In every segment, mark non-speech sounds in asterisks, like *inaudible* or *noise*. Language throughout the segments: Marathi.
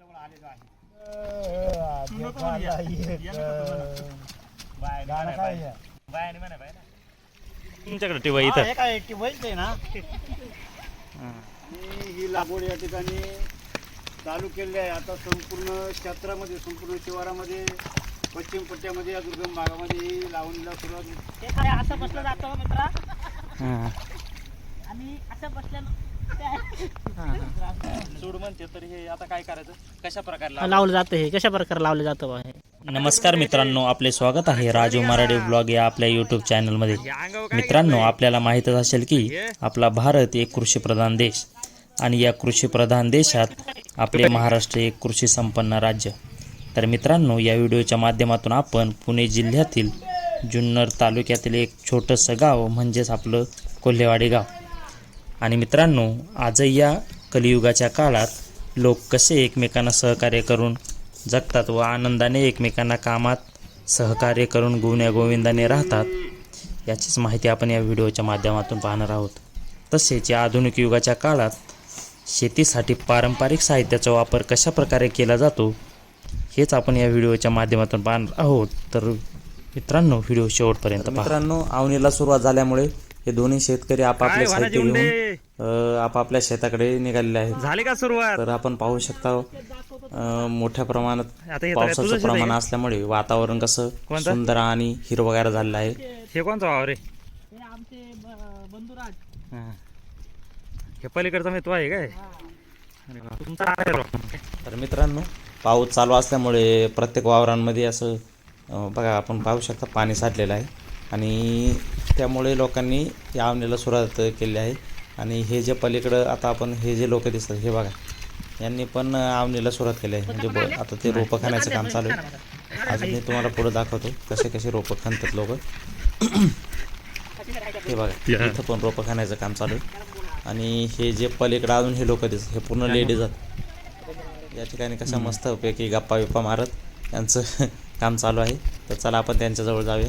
जवळ आलेलो आहे. तुमच्याकडे इथं हे काय एकटी वैच आहे ना. आणि ही लागवड या ठिकाणी चालू केलेली आहे. आता संपूर्ण क्षेत्रामध्ये संपूर्ण शिवारामध्ये पश्चिम पट्ट्यामध्ये या दुर्गम भागामध्ये ही लावणीला सुरुवात ते काय असं बसलं जातं मित्रा? हां. आणि असं बसल्यानं सोड म्हणते तर हे आता काय करायचं? कशा प्रकारे लावलं जातं हे. कशा प्रकारे लावलं जातं बा हे? नमस्कार मित्रांनो आपले स्वागत आहे राजू मराठी ब्लॉग या आपल्या यूट्यूब चॅनलमध्ये मित्रांनो आपल्याला माहीतच असेल की आपला भारत एक कृषीप्रधान देश आणि या कृषीप्रधान देशात आपले महाराष्ट्र एक कृषी संपन्न राज्य. तर मित्रांनो या व्हिडिओच्या माध्यमातून आपण पुणे जिल्ह्यातील जुन्नर तालुक्यातील एक छोटंसं गाव म्हणजेच आपलं कोल्हेवाडी गाव. आणि मित्रांनो आजही या कलियुगाच्या काळात लोक कसे एकमेकांना सहकार्य करून जगतात व आनंदाने एकमेकांना कामात सहकार्य करून गुण्या गोविंदाने राहतात याचीच माहिती आपण या व्हिडिओच्या माध्यमातून पाहणार आहोत. तसेच या आधुनिक युगाच्या काळात शेतीसाठी पारंपरिक साहित्याचा वापर कशा प्रकारे केला जातो हेच आपण या व्हिडिओच्या माध्यमातून पाहणार आहोत. तर मित्रांनो व्हिडिओ शेवटपर्यंत मित्रांनो आवनीला सुरुवात झाल्यामुळे हे दोन्ही शेतकरी आपापले साहित्य घेऊन आपापल्या शेताकडे निघालेले आहेत. झाली का सुरुवात? तर आपण पाहू शकता मोठ्या प्रमाणात पावसाचं आहे प्रमाण असल्यामुळे वातावरण कसं कोणतं? सुंदर आणि हिरवगार झालेलं आहे. हे कोणचा वावर रे हे आमचे ब- बंधुराज. पलीकडचा मी तो आहे काय? आहे. तर मित्रांनो पाऊस चालू असल्यामुळे प्रत्येक वावरांमध्ये असं बघा आपण पाहू शकता पाणी साठलेलं आहे. आणि त्यामुळे लोकांनी या आवणीला सुरुवात केली आहे. आणि हे जे पलीकडं आता आपण हे जे लोक दिसतात हे बघा यांनी पण आवणीला सुरुवात केली आहे. म्हणजे ब आता ते रोपं खाण्याचं काम चालू आहे. अजून मी तुम्हाला पुढे दाखवतो कसे कसे रोपं खणतात लोक. हे बघा इथं पण रोपं खाण्याचं काम चालू आहे. आणि हे जे पलीकडं अजून हे लोक दिसतात हे पूर्ण लेडीज आहेत. या ठिकाणी कशा मस्तपैकी गप्पा बिप्पा मारत यांचं *laughs* काम चालू आहे. तर चला आपण त्यांच्याजवळ जाऊया.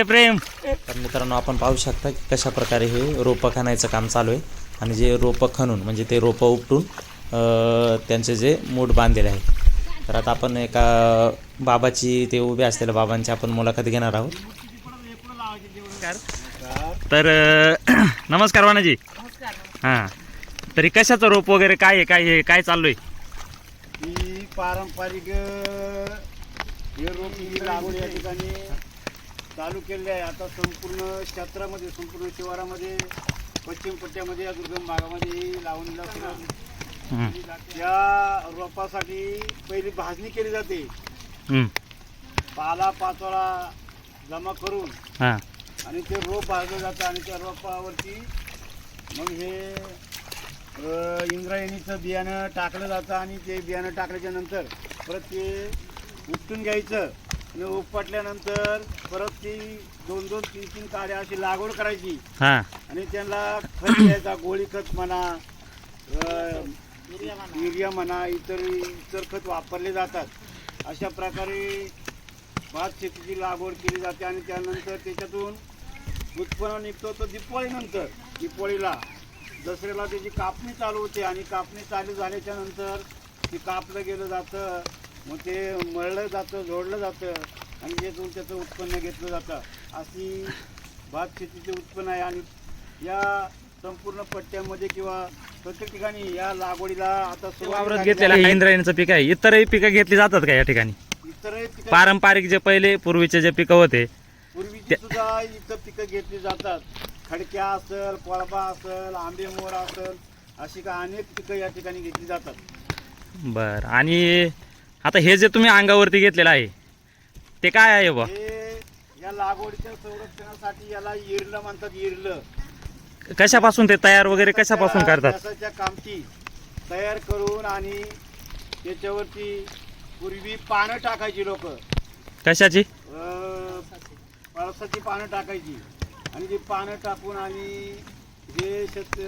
रे प्रेम. तर मित्रांनो आपण पाहू शकता की कशा प्रकारे हे रोपं खणायचं काम चालू आहे. आणि जे रोपं खणून म्हणजे ते रोपं उपटून अं, त्यांचे जे मूठ बांधलेले आहे तर आता आपण एका बाबाची ते उभे असलेल्या बाबांची आपण मुलाखत घेणार आहोत. तर *clears throat* नमस्कार वाणाजी हां. तरी कशाचं रोप वगैरे काय आहे काय आहे काय चालू आहे ही पारंपरिक अ, हे रोप लागवड या ठिकाणी चालू केलेली आहे. आता संपूर्ण क्षेत्रामध्ये संपूर्ण शिवारामध्ये पश्चिम पट्ट्यामध्ये या दुर्गम भागामध्ये ही लावणीला सुरुवात हं. या रोपासाठी पहिली भाजणी केली जाते. पाला पाचोळा जमा करून आणि ते रोप भाजलं जातं आणि त्या रोपावरती मग हे इंद्रायणीचं बियाणं टाकलं जातं आणि ते बियाणं टाकल्याच्या नंतर परत ते उपटून घ्यायचं. आणि उपटल्यानंतर परत ती दोन दोन तीन तीन काड्या अशी लागवड करायची. हां. आणि त्यांना खत द्यायचा गोळी खत म्हणा अ, युरिया म्हणा इतर इतर खत वापरले जातात. अशा प्रकारे भात शेतीची लागवड केली जाते आणि त्यानंतर त्याच्यातून उत्पन्न निघतो तर दिपावळीनंतर दिपावळीला दसऱ्याला त्याची कापणी चालू होते आणि कापणी चालू झाल्याच्यानंतर ते कापलं गेलं जातं. मग ते मळलं जातं जोडलं जातं आणि त्यातून त्याचं उत्पन्न घेतलं जातं. अशी भात शेतीचे उत्पन्न आहे आणि या संपूर्ण पट्ट्यामध्ये किंवा प्रत्येक ठिकाणी या लागवडीला आता वावरात घेतलेलं आहे. इंद्रायणीचं पीक आहे. इतरही पिकं घेतली जातात का या ठिकाणी? इतरही पारंपरिक जे पहिले पूर्वीचे जे पिकं होते पूर्वीची सुद्धा इथं पिकं घेतली जातात. खडक्या असेल पळबा असेल आंबे मोर असेल अशी का अनेक पिकं या ठिकाणी घेतली जातात. बर. आणि आता हे जे तुम्ही अंगावरती घेतलेलं आहे ते काय आहे बा हे या लागवडीच्या संरक्षणासाठी याला इरलं म्हणतात इरलं. कशापासून ते तयार वगैरे कशापासून करतात? कामची तयार करून आणि त्याच्यावरती पूर्वी पानं टाकायची लोक. कशाची? पळसाची पानं टाकायची. आणि ती पानं टाकून आणि हे शेत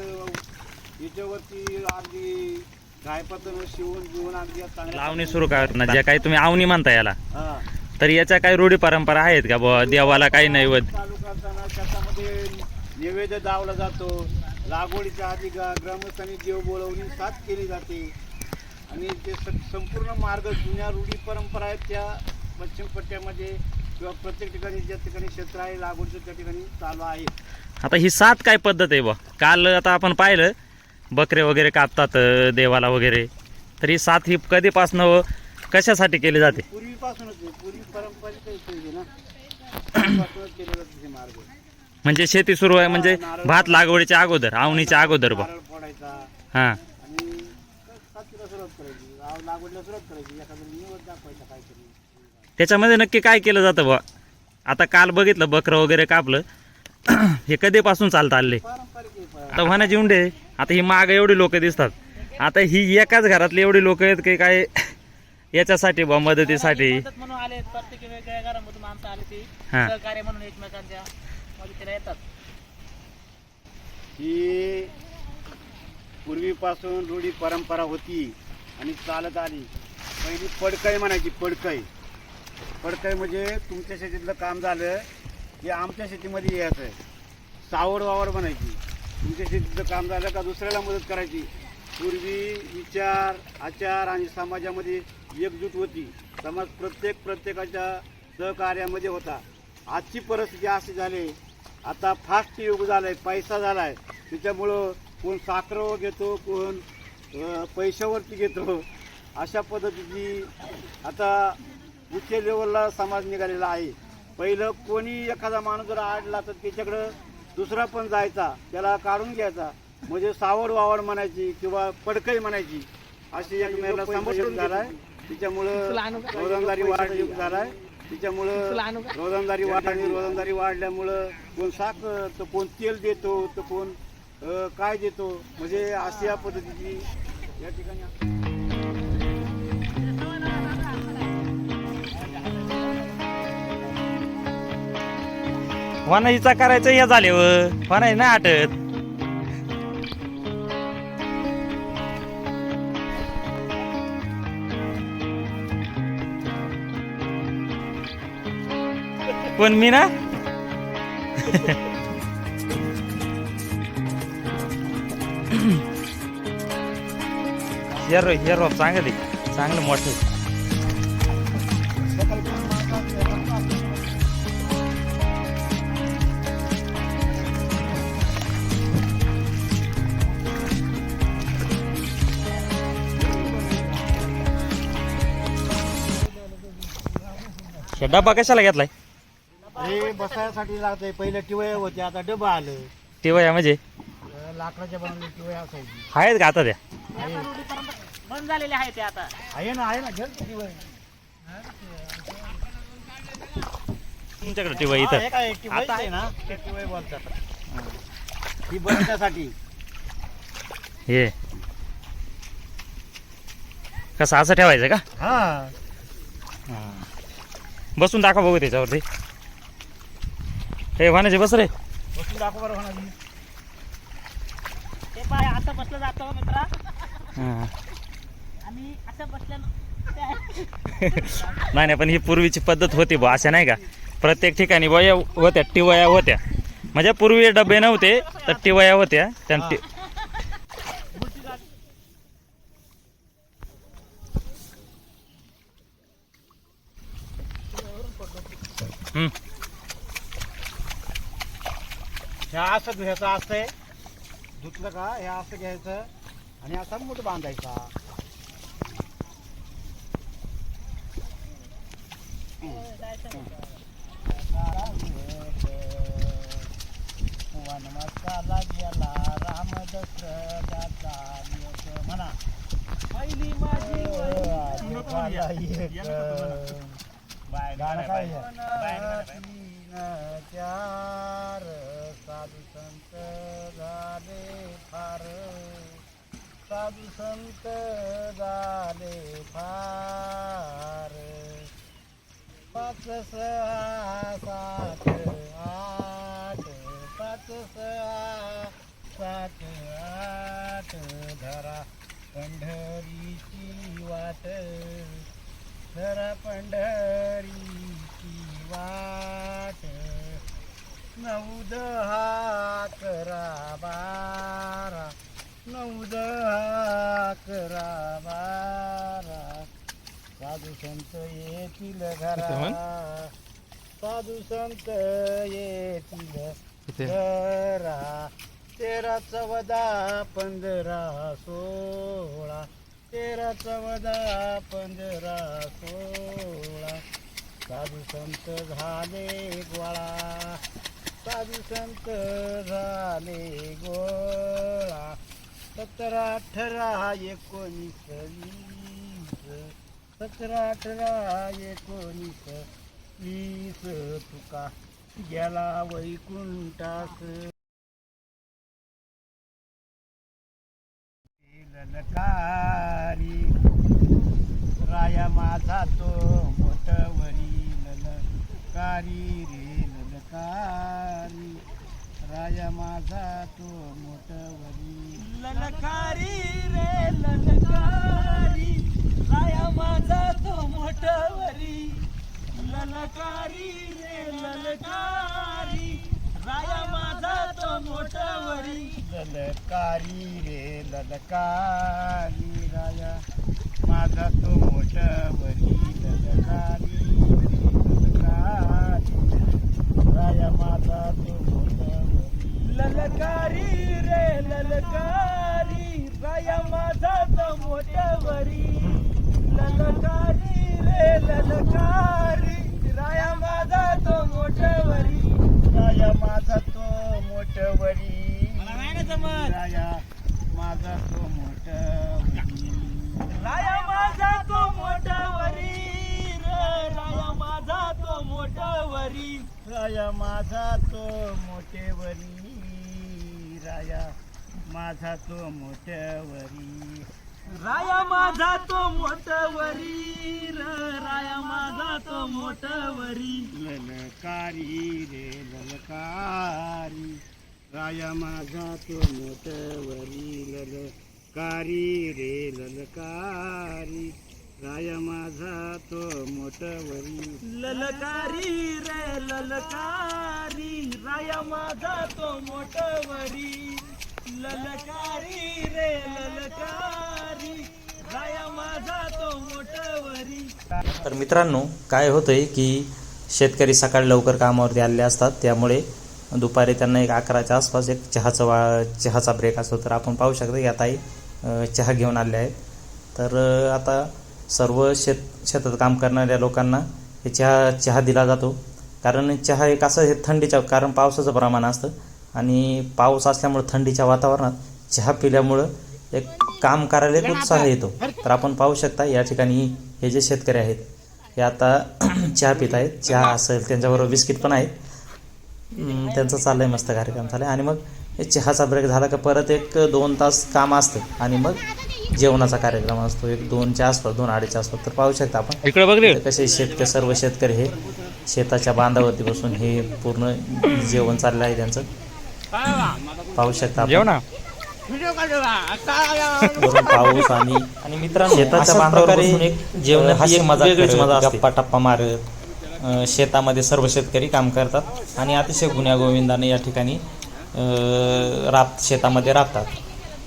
याच्यावरती अगदी गायपतन शिवून बिवून अगदी चांगल्या लावणी सुरू करणार जे काही तुम्ही आवनी म्हणता याला. हा. तर याच्या काही रूढी परंपरा आहेत का बुवा? देवाला काही नैवेद्य चालू करताना शेतामध्ये नैवेद्य दावला जातो. लागवडीच्या आधी गा- ग्रामस्थांनी देव बोलवणी साथ केली जाते. आणि ते स- संपूर्ण मार्ग जुन्या रूढी परंपरा आहेत त्या पश्चिम पट्ट्यामध्ये किंवा प्रत्येक ठिकाणी ज्या ठिकाणी क्षेत्र आहे लागवडीचं त्या ठिकाणी चालू आहे. आता ही सात काय पद्धत आहे बा काल आता आपण पाहिलं बकरे वगैरे कापतात देवाला वगैरे. तर ही सात ही कधीपासनं कशासाठी केली जाते? म्हणजे शेती सुरू आहे म्हणजे भात लागवडीच्या अगोदर आवणीच्या अगोदर बा. हां. त्याच्यामध्ये नक्की काय केलं जातं बा? आता काल बघितलं बकरं वगैरे कापलं. *clears throat* हे कधीपासून चालतं आले आता व्हाना जिवंडे आता ही माग एवढी लोक दिसतात. आता ही एकाच घरातली एवढी लोक आहेत की काय *laughs* याच्यासाठी बा मदतीसाठी. हा. ही पूर्वीपासून रूढी परंपरा होती आणि चालत आली. पहिली पडकई म्हणायची पडकई पडकई म्हणजे तुमच्या शेतीतलं काम झालं की आमच्या शेतीमध्ये यायचं सावड वावड म्हणायची. तुमच्या शेतीचं काम झालं का दुसऱ्याला मदत करायची? पूर्वी विचार आचार आणि समाजामध्ये एकजूट होती. समाज प्रत्येक प्रत्येकाच्या सहकार्यामध्ये होता. आजची परिस्थिती अशी झाली आता फास्ट युग झालंय पैसा झालाय. त्याच्यामुळं कोण साखर घेतो कोण पैशावरती घेतो. अशा पद्धतीची आता उच्च लेवलला समाज निघालेला आहे. पहिलं कोणी एखादा माणूस जर आडला तर त्याच्याकडं दुसरा पण जायचा त्याला काढून घ्यायचा. म्हणजे सावड वावड म्हणायची किंवा पडकई म्हणायची. अशी एक मेला समजून झालाय. त्याच्यामुळं रोजंदारी वाढ युग झालाय. त्याच्यामुळं रोजंदारी वाढ आणि रोजंदारी वाढल्यामुळं कोण साखर तर कोण तेल देतो तर कोण काय देतो. म्हणजे अशी या पद्धतीची या ठिकाणी वनाईचा करायचं हे झाले व. वनाई नाही आटत. पण मी ना *coughs* हेर हेर चांगले चांगलं मोठे. हे डबा कशाला घेतलाय? हे बसायसाठी लागतंय. पहिले टिवया होते आता डबा आलं. तेव्हा म्हणजे? अं, लाकडाच्या बनवले टिवया असायची. आहेत का आता त्या? बंद झालेले आहे ते आता. आहे ना आहे ना ना टिवया. तुमच्याकडे टीव्ही हा, इथं हे काय टिवयाच आहे ना. ते टिवया बोलतात. ही बसण्यासाठी. हे. कसं असं ठेवायचं का? हा. बसून दाखवा बघू त्याच्यावरती. हे वाण्याचे बस रे. बसून दाखव बरं होणार ते पाय असं बसलं जातं हो मित्रा. हा. आणि असं बसल्यानं ते- नाही नाही पण ही पूर्वीची पद्धत होती बा अशा नाही का? प्रत्येक ठिकाणी वया होत्या टिवया होत्या. म्हणजे पूर्वी डबे नव्हते तर टिवया होत्या त्या हे असं घ्यायचं असतंय धुतलं का? हे असं घ्यायचं. आणि असा मूठ बांधायचा. वनवासाला गेला राम दशरथाचा नियत म्हणा पहिली माझी चार साधू संत झाले फार. साधू संत झाले फार. पाच सहा सात आठ. पाच सहा सात आठ. धरा पंढरीची वाट. धरा पंढरीची वाट. नऊ दहा बारा. नऊ दहा बारा. साधू संत येतील घरा. साधू संत येतील घरा. तेरा चौदा पंधरा सोळा. तेरा चौदा पंधरा सोळा. साधू संत झाले गोळा. साधू संत झाले गोळा. सतरा अठरा एकोणीस वीस. सतरा अठरा एकोणीस वीस. तुका गेला वैकुंठास. ललकारी राया माझा तो मोठवरी ललकारी रे ललकारी राया माझा तो मोठवरी ललकारी रे ललकारी राया माझा तो मोठवरी ललकारी रे ललकारी राया माझा तो मोठवरी. ललकारी रे ललकारी राया. माझा तो मोठवरी ललकारी ललकारी. राया माझा तो मोठवरी. ललकारी रे ललकारी राया माझा तो मोठवरी. ललकारी रे ललकारी राया माझा तो मोठवरी. राया माझा तो मोठवरी. राया माझा तो मोठवरी. राया माझा तो मोठवरी. राया माझा तो मोठवरी. राया माझा तो मोठेवरी. राया माझा तो मोठेवरी. राया माझा तो मोठवरी र राया माझा तो मोठवरी ललकारी रे ललकारी. राया माझा तो मोठवरी ललकारी रे ललकारी. राया माझा तो मोठवरी ललकारी रे ललकारी. राया माझा तो मोठवरी ललकारी रे ललकारी राया माझा तो मोठवरी तर मित्रांनो काय होतंय की शेतकरी सकाळी लवकर कामावरती आलेले असतात त्यामुळे दुपारी त्यांना एक अकराच्या आसपास एक चहाचा वा चहाचा ब्रेक असतो. तर आपण पाहू शकतो की आता चहा घेऊन आले आहेत. तर आता सर्व शेत शेतात काम करणाऱ्या लोकांना हे चहा चहा दिला जातो. कारण चहा एक असं हे थंडीच्या कारण पावसाचं प्रमाण असतं. आणि पाऊस असल्यामुळं थंडीच्या वातावरणात चहा पिल्यामुळं एक काम करायला एक उत्साह येतो. तर आपण पाहू शकता या ठिकाणी हे जे शेतकरी आहेत हे आता *clears throat* चहा पित आहेत. चहा असेल त्यांच्याबरोबर बिस्किट पण आहेत. त्यांचं चाललंय मस्त कार्यक्रम चाललाय. आणि मग हे चहाचा ब्रेक झाला का परत एक दोन तास काम असतं. आणि मग जेवणाचा कार्यक्रम असतो. एक दोनच्या आसपास दोन अडीचच्या आसपास तर पाहू शकता आपण. इकडे बघ रे. इथं कसे शेतकरी सर्व शेतकरी हे शेताच्या बांधावरती बसून हे पूर्ण जेवण चाललं आहे त्यांचं. पाहू शकता आपण. वरून *laughs* पाऊस आणि आणि मित्रांनो शेताच्या बांधावर बसून एक जेवण हास्य मजा वेगळीच मजा असते. गप्पा टप्पा मारत अं, शेतामध्ये सर्व शेतकरी काम करतात आणि अतिशय गुण्यागोविंदाने या ठिकाणी अं, राब शेतामध्ये राबतात.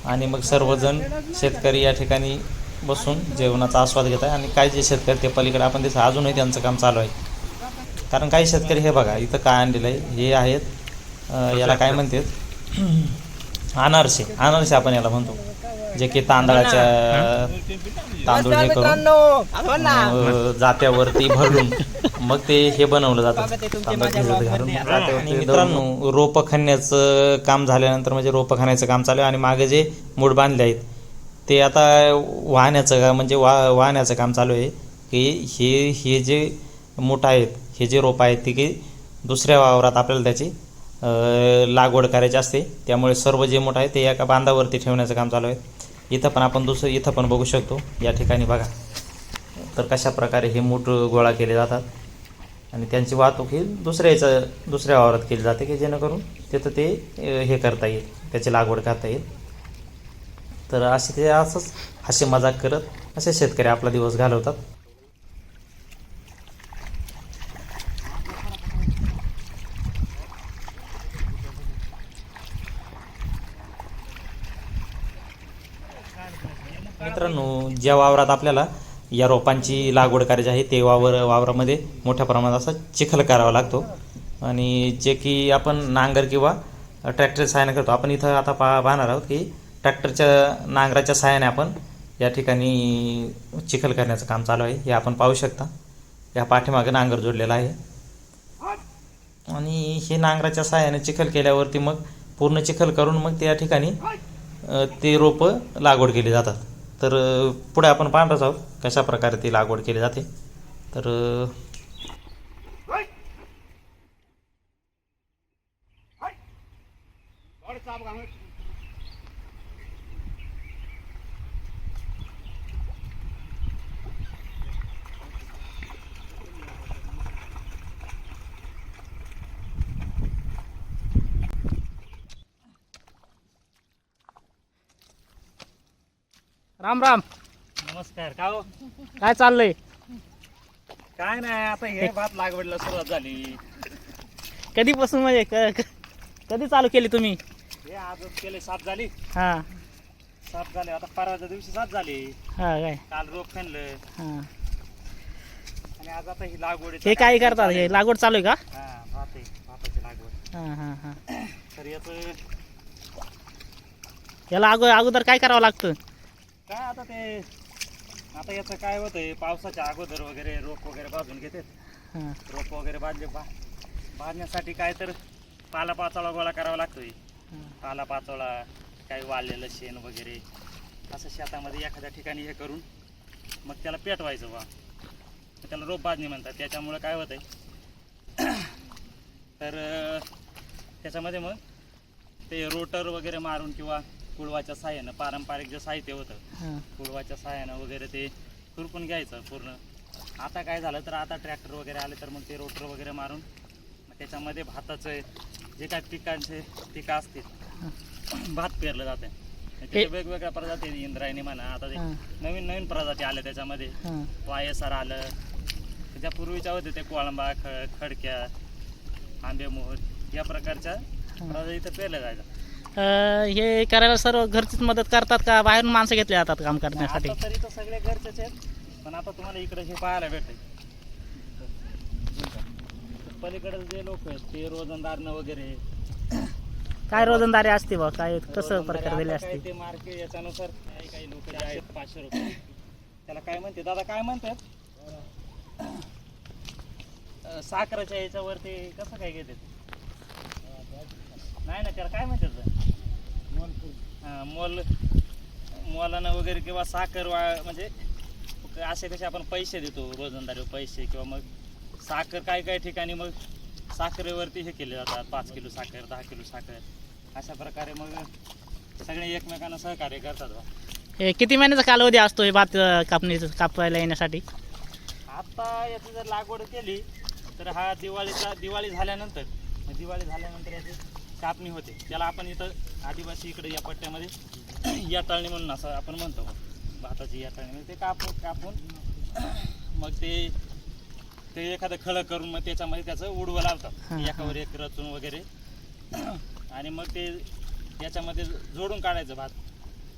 आणि मग सर्वजण शेतकरी या ठिकाणी बसून जेवणाचा आस्वाद घेत आहे आणि काही जे शेतकरी ते पलीकडे आपण दिसतं अजूनही त्यांचं काम चालू आहे. कारण काही शेतकरी हे बघा इथं काय आणलेलं आहे हे आहेत अं, याला काय म्हणतात? अनारसे अनारसे आपण याला म्हणतो. जे की तांदळाच्या तांदूळ हे करून जात्यावरती भरून मग ते हे बनवलं जातं. तांदूळ भिजत घालून. मित्रांनो रोपं खणण्याचं काम झाल्यानंतर म्हणजे रोपं खणायचं काम चालू आहे. आणि मागे जे मूठ बांधले आहेत ते आता वाहण्याचं का म्हणजे वा वाहण्याचं काम चालू आहे की हे हे जे मूठ आहेत हे जे रोपं आहेत ते की दुसऱ्या वावरात आपल्याला त्याची लागवड करायची असते. त्यामुळे सर्व जे मोठं आहे ते एका बांधावरती ठेवण्याचं काम चालू आहे. इथं पण आपण दुसरं इथं पण बघू शकतो. या ठिकाणी बघा. तर कशा प्रकारे हे मूठ गोळा केले जातात. आणि त्यांची वाहतूक ही दुसऱ्या याचं दुसऱ्या वावरात केली जाते की जेणेकरून तिथं ते हे करता येईल. त्याची लागवड करता येईल. तर असे ते असंच हसे मजाक करत असे शेतकरी आपला दिवस घालवतात. मित्रांनो ज्या वावरात आपल्याला या रोपांची लागवड करायची आहे ते वावर वावरामध्ये मोठ्या प्रमाणात असा चिखल करावा लागतो. आणि जे की आपण नांगर किंवा ट्रॅक्टर सहाय्याने करतो. आपण इथं आता पा पाहणार आहोत की ट्रॅक्टरच्या नांगराच्या सहाय्याने आपण या ठिकाणी चिखल करण्याचं काम चालू आहे. हे आपण पाहू शकता. या पाठीमागे नांगर जोडलेला आहे. आणि हे नांगराच्या सहाय्याने चिखल केल्यावरती मग पूर्ण चिखल करून मग त्या ठिकाणी ते रोपं लागवड केली जातात. तर पुढे आपण पाहणारच आहोत कशा प्रकारे ती लागवड केली जाते. तर अ, राम राम. नमस्कार का हो? काय चाललंय? काय नाही आता हे भात लागवडला सुरुवात झाली. कधीपासून म्हणजे क- क- कधी चालू केली तुम्ही? हे आजच केले सात झाली. हा. सात झाले आता परवाच्या दिवशी सात झाली. हा काय? काल रोप खणलं हा. आणि आज आता ही लागवड हे काय करतात? हे लागवड चालू आहे का? हा भात आहे भाताची लागवड. हा हा हा. तर याचं याला अगो अगोदर काय करावं लागतं? काय आता ते आता याचं काय होतंय पावसाच्या अगोदर वगैरे रोप वगैरे बाजून घेतात. हा. रोप वगैरे बांधले बा बांधण्यासाठी काय तर पाला पाचोळा गोळा करावा लागतोय. पाला पाचोळा काही वाळलेलं शेण वगैरे असं शेतामध्ये एखाद्या ठिकाणी हे करून मग त्याला पेटवायचं बा त्याला रोप बांधणी म्हणतात. त्याच्यामुळं काय होतंय तर अं, त्याच्यामध्ये मग ते रोटर वगैरे मारून किंवा कुळवाच्या साह्यानं पारंपरिक जे साहित्य होतं कुळवाच्या साह्यानं वगैरे ते खुरपून घ्यायचं पूर्ण. आता काय झालं तर आता ट्रॅक्टर वगैरे आले तर मग ते रोटर वगैरे मारून त्याच्यामध्ये भाताचं जे काय पिकांचे पिकं असतील भात पेरलं जाते वेगवेगळ्या प्रजाती इंद्रायणी म्हणा आता ते. नवीन नवीन प्रजाती आल्या त्याच्यामध्ये. वायसर आलं त्याच्या पूर्वीच्या होते ते कोळंबा खडक्या आंबेमोहर या प्रकारच्या प्रजाती इथं पेरल्या जायच्या. हे करायला सर्व घरचीच मदत करतात का? बाहेरून माणसं घेतले जातात काम करण्यासाठी? आता तरी तर सगळे घरचेच आहेत पण आता तुम्हाला इकडे हे पाहायला भेटते पलीकडे जे लोक आहेत ते रोजंदारनं वगैरे. काय रोजंदारी असते बा काय कसं प्रकार दिले असते ते मार्केट याच्यानुसार काही काही लोक जे आहेत पाचशे रुपये. त्याला काय म्हणते? दादा काय म्हणतात? अं, साखरेच्या याच्यावरती कसं काय घेतात? नाही ना त्याला काय म्हणतात? मोल मोलानं वगैरे किंवा साखर वा म्हणजे असे कसे आपण पैसे देतो रोजंदारी पैसे किंवा मग साखर काही काही ठिकाणी मग साखरेवरती हे केले जातात. पाच किलो साखर दहा किलो साखर अशा प्रकारे मग सगळे एकमेकांना सहकार्य करतात बा. हे किती महिन्याचा कालावधी असतो हे भात कापणी कापायला येण्यासाठी? आता याची जर लागवड केली तर हा दिवाळीचा दिवाळी झाल्यानंतर दिवाळी झाल्यानंतर याची कापणी होते. त्याला आपण इथं आदिवासी इकडे या पट्ट्यामध्ये *clears throat* याटाळणी म्हणून असं आपण म्हणतो. भाताची याटाळणी म्हणजे ते कापून कापून *clears throat* मग ते ते एखादं खळं करून मग त्याच्यामध्ये त्याचं उडवं लावतात. एकावर एक रचून वगैरे. *clears throat* आणि मग ते याच्यामध्ये जोडून काढायचं भात.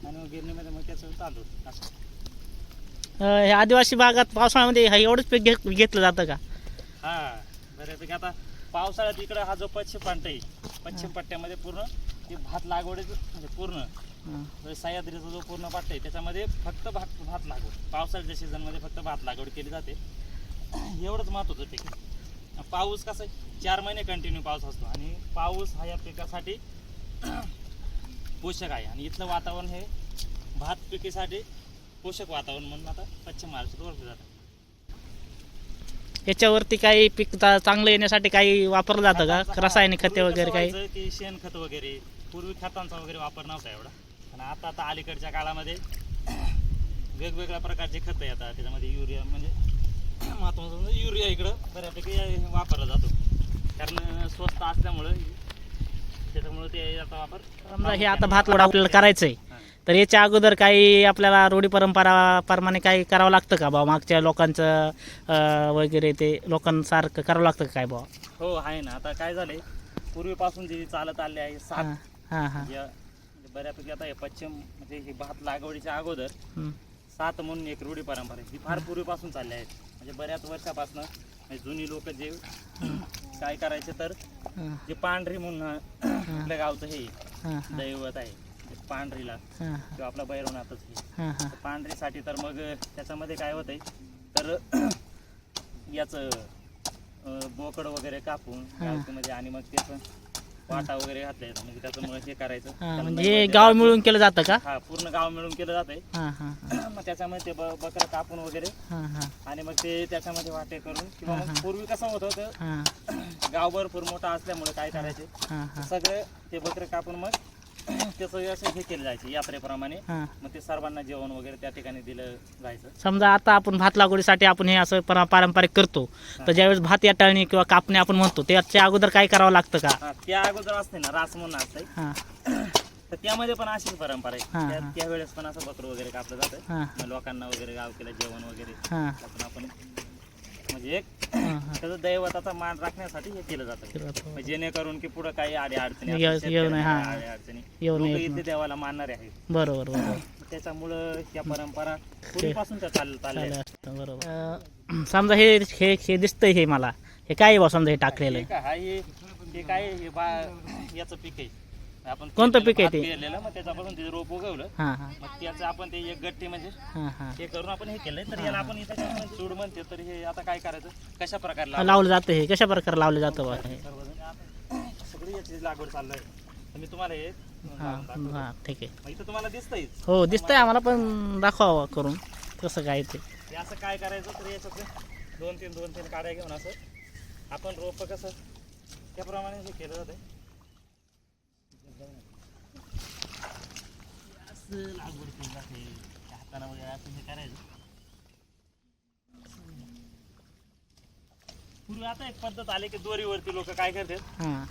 आणि मग गिरणीमध्ये मग त्याचं चालू असं. हे आदिवासी भागात पावसाळ्यामध्ये हे एवढंच पीक घेत घेतलं जातं का? हा बऱ्यापैकी. आता पावसाळ्यात इकडं हा जो पश्चिम पट्टा आहे पश्चिम पट्ट्यामध्ये पूर्ण ते भात लागवडीचं म्हणजे पूर्ण सह्याद्रीचा जो पूर्ण पट्टा आहे त्याच्यामध्ये फक्त भात भात लागवड. पावसाळ्याच्या सीझनमध्ये फक्त भात लागवड केली जाते. एवढंच महत्त्वाचं पीक. पाऊस कसं चार महिने कंटिन्यू पाऊस असतो. आणि पाऊस हा या पिकासाठी *clears throat* पोषक आहे. आणि इथलं वातावरण हे भात पिकीसाठी पोषक वातावरण म्हणून आता पश्चिम महाराष्ट्रात ओळखलं जातं. याच्यावरती काही पीक चा- चांगलं येण्यासाठी काही वापरलं जातं का? रासायनिक खते वगैरे काही? शेणखत वगैरे पूर्वी खतांचा वगैरे वापर नव्हता एवढा. आणि आता आता अलीकडच्या काळामध्ये *coughs* वेगवेगळ्या प्रकारचे खतं येतात. त्याच्यामध्ये युरिया म्हणजे *coughs* महत्त्वाचं म्हणजे युरिया इकडं बऱ्यापैकी वापरला जातो. कारण स्वस्त असल्यामुळं त्याच्यामुळं ते याचा वापर समजा हे आता भात लावड आपल्याला करायचं आहे तर याच्या अगोदर काही आपल्याला रूढी परंपरा प्रमाणे काही करावं लागतं का बा मागच्या लोकांचं वगैरे ते लोकांसारखं करावं लागतं का काय बा हो आहे ना. आता काय झालंय? पूर्वीपासून जे चालत आले आहे सात हां हां हां. या म्हणजे बऱ्यापैकी आता हे पश्चिम म्हणजे हे भात लागवडीच्या अगोदर हं. सात म्हणून एक रूढी परंपरा आहे. ही फार पूर्वीपासून चालली आहे. म्हणजे बऱ्याच वर्षापासून म्हणजे जुनी लोक जे काय करायचे तर हां जे पांढरी म्हणून आपल्या गावचं हे हां हां. दैवत आहे. पांढरीला हां किंवा आपला भैरवनाथच हे हां. हां पांढरीसाठी तर मग त्याच्यामध्ये काय होतंय तर याचं अं, बोकड वगैरे कापून. मध्ये आणि मग त्याचं वाटा वगैरे घातले म्हणजे त्याच्यामुळे हे करायचं. हां म्हणजे हे गाव मिळून केलं जातं का? हा पूर्ण गाव मिळून केलं जातंय. हां हां *clears throat* मग त्याच्यामध्ये ते ब- बकरं कापून वगैरे हां हां. आणि मग ते त्याच्यामध्ये वाटे करून किंवा मग. पूर्वी कसं होतं तर हां. *clears throat* गाव भरपूर मोठा असल्यामुळे काय करायचे हां हां. सगळे ते बकरे कापून मग त्याचं असं हे केलं जायचे यात्रेप्रमाणे. हां. मग ते सर्वांना जेवण वगैरे त्या ठिकाणी दिलं जायचं. समजा आता आपण भात लागवडीसाठी आपण हे असं परा पारंपरिक करतो. तर ज्यावेळेस भात याटाळणी किंवा कापणी आपण म्हणतो त्याच्या अगोदर काय करावं लागतं का? हा त्या अगोदर असते ना रास म्हणून असते. हां. *coughs* तर त्यामध्ये पण अशीच परंपरा हा, आहे त्या- हा. त्यावेळेस पण असं बकरं वगैरे कापलं जातं. हां. मग लोकांना वगैरे गाव केलं जेवण वगैरे हां. टाकून आपण म्हणजे एक त्याचं दैवताचा मान राखण्यासाठी हे केलं जातं. मग जेणेकरून की पुढे काही आडे अडचणी येऊ- असतील, येऊ नये, शेतकऱ्यांना हा. आडे अडचणी. येऊ लोक नये. इथे देवाला मानणारे आहेत. बरोबर बरोबर. त्याच्यामुळं या परंपरा पूर्वीपासून त्या चाल चालल्या चालेल आहेत. असतं, बरोबर. अं, समजा हे हे हे दिसतंय हे मला. हे काय आहे बा समजा हे टाकलेलं हे काय हा हे हे काय हे बा याचं पीक आहे. आपण कोणतं पीक आहे ते? पेरलेलं मग त्याच्यापासून ते रोप उगवलं. हां हां. मग त्याचं आपण ते एक गट्टी म्हणजे हां हां. हे करून आपण हे केलंय. तर याला आपण इथं चूड म्हणते. तर हे आता काय करायचं? कशा प्रकारे लावायचं? लावलं जातं हे. कशा प्रकारे लावलं जातं बा हे? सर्वजण सगळी याची लागवड चाललंय. तर मी तुम्हाला हे हां लावून दाखवतो. हां ठीक आहे. मग इथं तुम्हाला दिसतंय. हो दिसतंय आम्हाला पण दाखवा करून कसं काय ते. हे असं काय करायचं? तर याच्यात दोन तीन दोन तीन काड्या घेऊन असं आपण रोप कसं? त्याप्रमाणे हे केलं जातं असं लागवड केली जाते हातानं वगैरे असं हे करायचं. पूर्वी आता एक पद्धत आली की दोरीवरती लोक काय करतात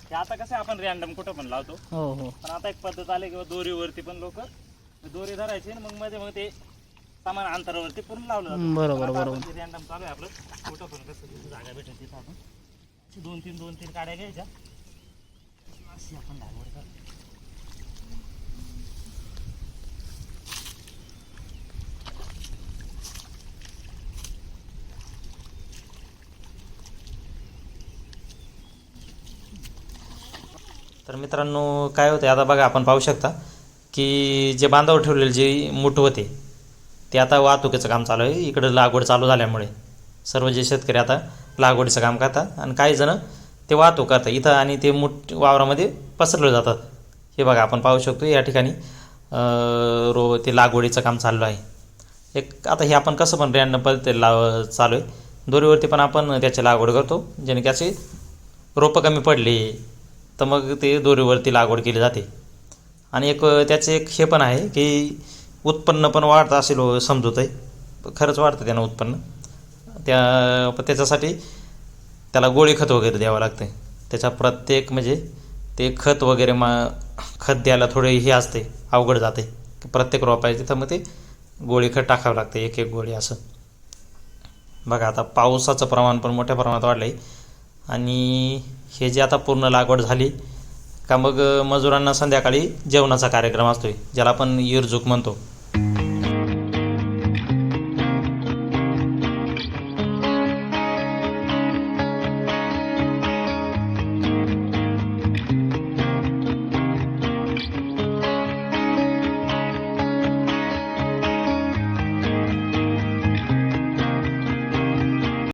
ते आता कसं आपण रॅन्डम कुठं पण लावतो. हो हो. पण आता एक पद्धत आली किंवा दोरीवरती पण लोक दोरी धरायची मग मध्ये मग ते समान अंतरावरती पूर्ण लावलं जातं. बरोबर, बरोबर. आपण रॅन्डम चालू आहे आपलं कुठं पण कसं जागा भेटेल तिथं आपण. दोन तीन दोन तीन काड्या घ्यायच्या. अशी आपण लागवड करतो. तर मित्रांनो काय होते आता बघा आपण पाहू शकता की जे बांधावर ठेवलेले जे मूठ होते ते आता वाहतुकीचं काम चालू आहे. इकडं लागवड चालू झाल्यामुळे सर्व जे शेतकरी आता लागवडीचं काम करतात आणि काही जण ते वाहतूक करतात. इथं आणि ते मुठ वावरामध्ये पसरले जातात. हे बघा आपण पाहू शकतो या ठिकाणी रो ते लागवडीचं काम चालू आहे. एक आता हे आपण कसं पण रॅन्डम पद्धतीने लाव चालू आहे. दोरीवरती पण आपण त्याची लागवड करतो जेणे की असे रोपं कमी पडले. तर मग ते दोरीवरती लागवड केली जाते. आणि एक त्याचे एक हे पण आहे की उत्पन्न पण वाढतं असेल हो, लो आहे खरंच वाढतं त्यानं उत्पन्न. त्या त्याच्यासाठी त्याला गोळी खत वगैरे द्यावं लागते त्याच्या प्रत्येक म्हणजे ते खत वगैरे मा खत द्यायला थोडे हे असते अवघड जाते. प्रत्येक रोपायचे तर मग ते गोळी खत टाकावं लागते एक एक गोळी असं. बघा आता पावसाचं प्रमाण पण मोठ्या प्रमाणात वाढलं आहे आणि हे जे आता पूर्ण लागवड झाली का मग मजुरांना संध्याकाळी जेवणाचा कार्यक्रम असतो ज्याला आपण इरजूक म्हणतो.